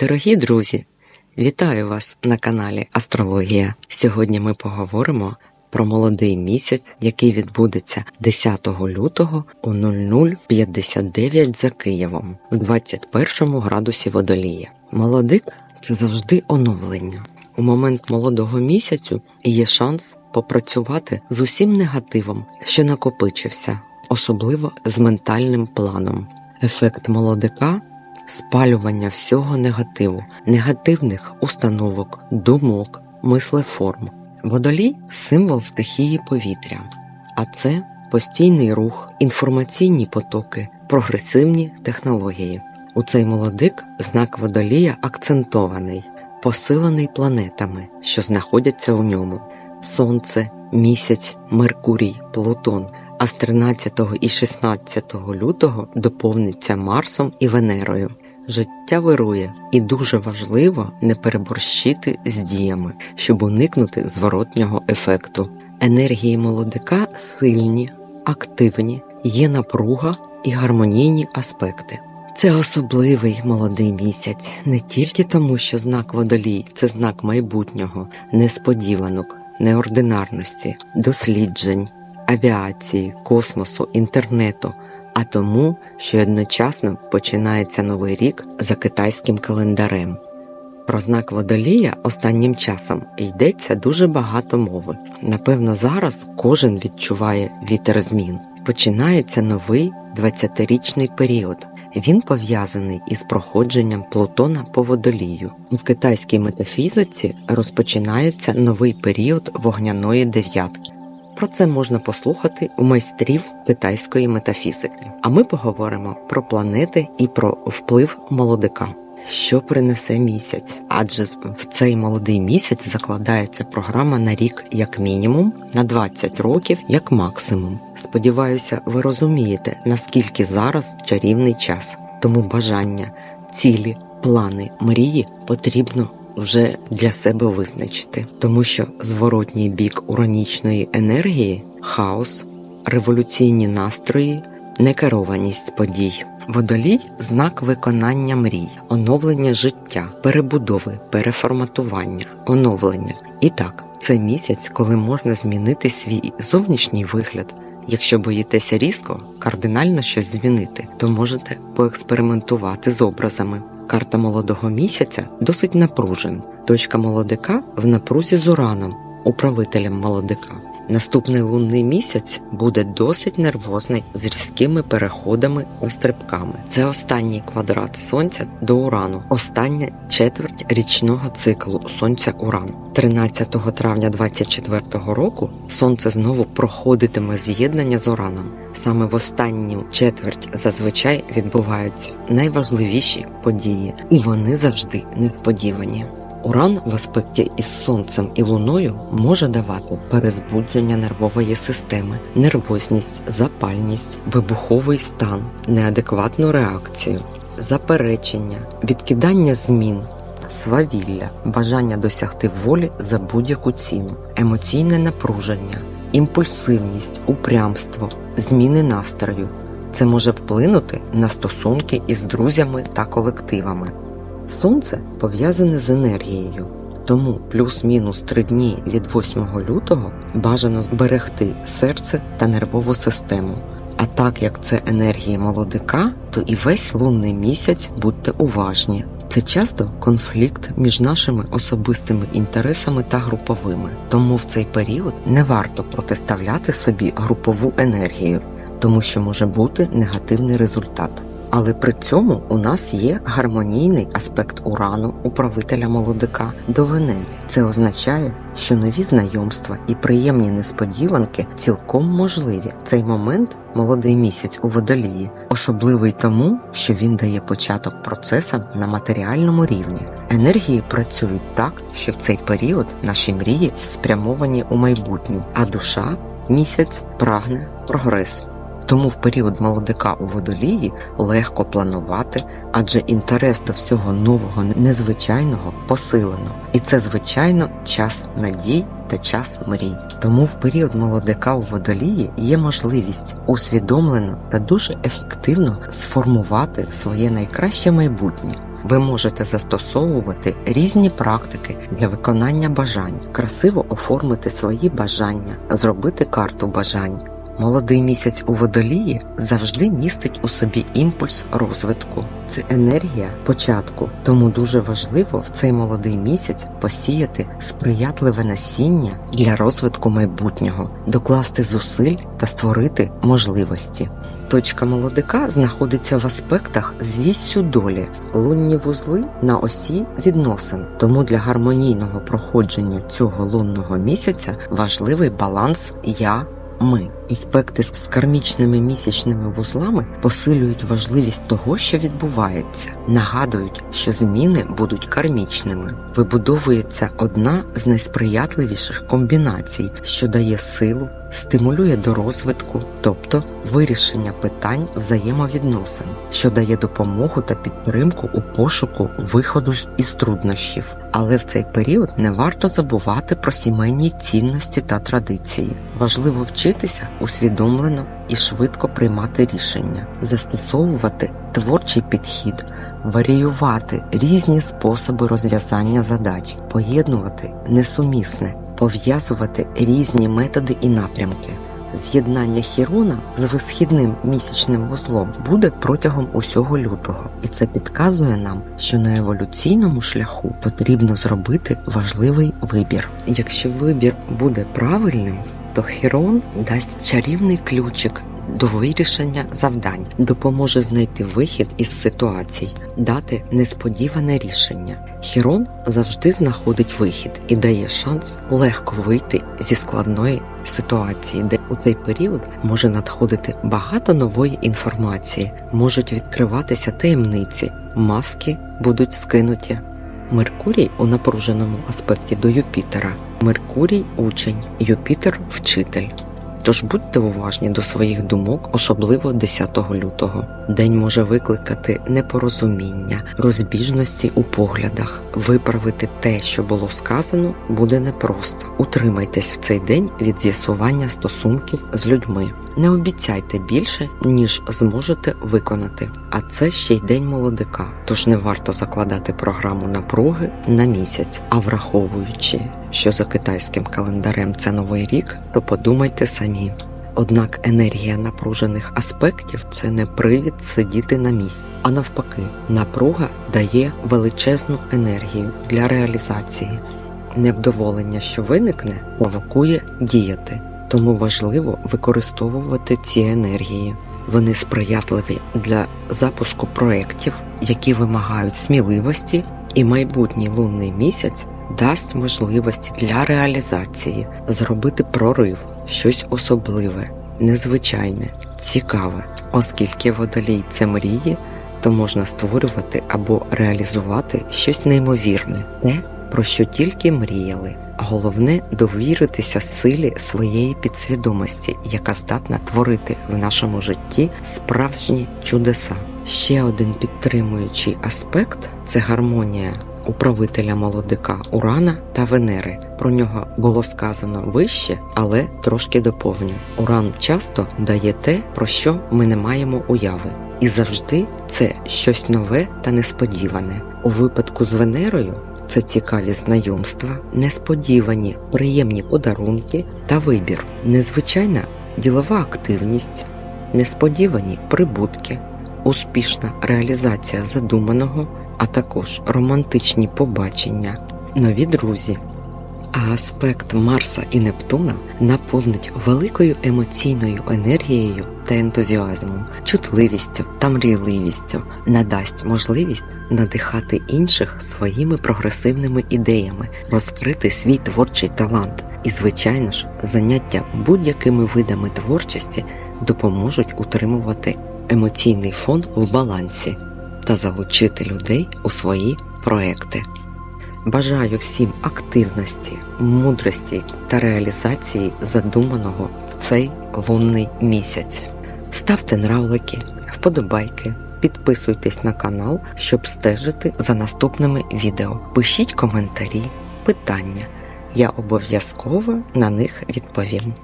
Дорогі друзі, вітаю вас на каналі Астрологія. Сьогодні ми поговоримо про молодий місяць, який відбудеться 10 лютого о 00.59 за Києвом в 21 градусі водолія. Молодик це завжди оновлення. У момент молодого місяцю є шанс попрацювати з усім негативом, що накопичився, особливо з ментальним планом. Ефект молодика спалювання всього негативу, негативних установок, думок, мислеформ. Водолій символ стихії повітря, а це постійний рух, інформаційні потоки, прогресивні технології. У цей молодик знак водолія акцентований, посилений планетами, що знаходяться у ньому: Сонце, місяць, Меркурій, Плутон. А з 13 і 16 лютого доповниться Марсом і Венерою. Життя вирує, і дуже важливо не переборщити з діями, щоб уникнути зворотнього ефекту. Енергії молодика сильні, активні, є напруга і гармонійні аспекти. Це особливий молодий місяць не тільки тому, що знак водолій це знак майбутнього, несподіванок, неординарності, досліджень, авіації, космосу, інтернету а тому, що одночасно починається новий рік за китайським календарем. Про знак водолія останнім часом йдеться дуже багато мови. Напевно, зараз кожен відчуває вітер змін. Починається новий 20-річний період. Він пов'язаний із проходженням Плутона по водолію. В китайській метафізиці розпочинається новий період вогняної дев'ятки. Про це можна послухати у майстрів китайської метафізики. А ми поговоримо про планети і про вплив молодика. Що принесе місяць? Адже в цей молодий місяць закладається програма на рік як мінімум, на 20 років як максимум. Сподіваюся, ви розумієте, наскільки зараз чарівний час. Тому бажання, цілі, плани, мрії потрібно вже для себе визначити, тому що зворотній бік уранічної енергії хаос, революційні настрої, некерованість подій. Водолій знак виконання мрій, оновлення життя, перебудови, переформатування, оновлення. І так, це місяць, коли можна змінити свій зовнішній вигляд. Якщо боїтеся різко, кардинально щось змінити, то можете поекспериментувати з образами. Карта молодого місяця досить напружена. Точка молодика в напрузі з ураном, управителем молодика. Наступний лунний місяць буде досить нервозний з різкими переходами та стрибками. Це останній квадрат сонця до урану, остання четверть річного циклу сонця уран. 13 травня 2024 року сонце знову проходитиме з'єднання з ураном. Саме в останню четверть зазвичай відбуваються найважливіші події, і вони завжди несподівані. Уран в аспекті із сонцем і луною може давати перезбудження нервової системи, нервозність, запальність, вибуховий стан, неадекватну реакцію, заперечення, відкидання змін, свавілля, бажання досягти волі за будь-яку ціну, емоційне напруження, імпульсивність, упрямство, зміни настрою. Це може вплинути на стосунки із друзями та колективами. Сонце пов'язане з енергією, тому плюс-мінус три дні від 8 лютого бажано зберегти серце та нервову систему. А так як це енергія молодика, то і весь лунний місяць будьте уважні. Це часто конфлікт між нашими особистими інтересами та груповими, тому в цей період не варто протиставляти собі групову енергію, тому що може бути негативний результат. Але при цьому у нас є гармонійний аспект урану управителя молодика до Венери. Це означає, що нові знайомства і приємні несподіванки цілком можливі. Цей момент молодий місяць у водолії, особливий тому, що він дає початок процесам на матеріальному рівні. Енергії працюють так, що в цей період наші мрії спрямовані у майбутнє, а душа місяць прагне прогресу. Тому в період молодика у водолії легко планувати, адже інтерес до всього нового, незвичайного посилено. І це, звичайно, час надій та час мрій. Тому в період молодика у водолії є можливість усвідомлено та дуже ефективно сформувати своє найкраще майбутнє. ви можете застосовувати різні практики для виконання бажань, красиво оформити свої бажання, зробити карту бажань. Молодий місяць у водолії завжди містить у собі імпульс розвитку. Це енергія початку, тому дуже важливо в цей молодий місяць посіяти сприятливе насіння для розвитку майбутнього, докласти зусиль та створити можливості. Точка молодика знаходиться в аспектах з віссю долі, лунні вузли на осі відносин. Тому для гармонійного проходження цього лунного місяця важливий баланс я. Ми аспекти з кармічними місячними вузлами посилюють важливість того, що відбувається, нагадують, що зміни будуть кармічними. Вибудовується одна з найсприятливіших комбінацій, що дає силу, стимулює до розвитку, тобто вирішення питань взаємовідносин, що дає допомогу та підтримку у пошуку виходу із труднощів. Але в цей період не варто забувати про сімейні цінності та традиції. Важливо вчитися усвідомлено і швидко приймати рішення, застосовувати творчий підхід, варіювати різні способи розв'язання задач, поєднувати несумісне, пов'язувати різні методи і напрямки. З'єднання Хірона з висхідним місячним вузлом буде протягом усього лютого, і це підказує нам, що на еволюційному шляху потрібно зробити важливий вибір. Якщо вибір буде правильним, то Хірон дасть чарівний ключик до вирішення завдань, допоможе знайти вихід із ситуацій, дати несподіване рішення. Хірон завжди знаходить вихід і дає шанс легко вийти зі складної ситуації, де у цей період може надходити багато нової інформації, можуть відкриватися таємниці, маски будуть скинуті. Меркурій у напруженому аспекті до Юпітера. Меркурій учень, Юпітер вчитель. Тож будьте уважні до своїх думок, особливо 10 лютого. День може викликати непорозуміння, розбіжності у поглядах. Виправити те, що було сказано, буде непросто. Утримайтесь в цей день від з'ясування стосунків з людьми. Не обіцяйте більше, ніж зможете виконати. А це ще й день молодика, тож не варто закладати програму напруги на місяць, а враховуючи, що за китайським календарем це новий рік, то подумайте самі. Однак енергія напружених аспектів це не привід сидіти на місці, а навпаки, напруга дає величезну енергію для реалізації. Невдоволення, що виникне, провокує діяти, тому важливо використовувати ці енергії. Вони сприятливі для запуску проєктів, які вимагають сміливості, і майбутній лунний місяць дасть можливості для реалізації, зробити прорив, щось особливе, незвичайне, цікаве, оскільки водолій це мрії, то можна створювати або реалізувати щось неймовірне, те, про що тільки мріяли. Головне довіритися силі своєї підсвідомості, яка здатна творити в нашому житті справжні чудеса. Ще один підтримуючий аспект це гармонія управителя молодика Урана та Венери. Про нього було сказано вище, але трошки доповню. Уран часто дає те, про що ми не маємо уяви. І завжди це щось нове та несподіване. У випадку з Венерою це цікаві знайомства, несподівані, приємні подарунки та вибір, незвичайна ділова активність, несподівані прибутки, успішна реалізація задуманого, а також романтичні побачення, нові друзі. А аспект Марса і Нептуна наповнить великою емоційною енергією та ентузіазмом, чутливістю та мрійливістю, надасть можливість надихати інших своїми прогресивними ідеями, розкрити свій творчий талант. І, звичайно ж, заняття будь-якими видами творчості допоможуть утримувати емоційний фон в балансі та залучити людей у свої проекти. Бажаю всім активності, мудрості та реалізації задуманого в цей лунний місяць. Ставте нравлики, вподобайки, підписуйтесь на канал, щоб стежити за наступними відео. Пишіть коментарі, питання. Я обов'язково на них відповім.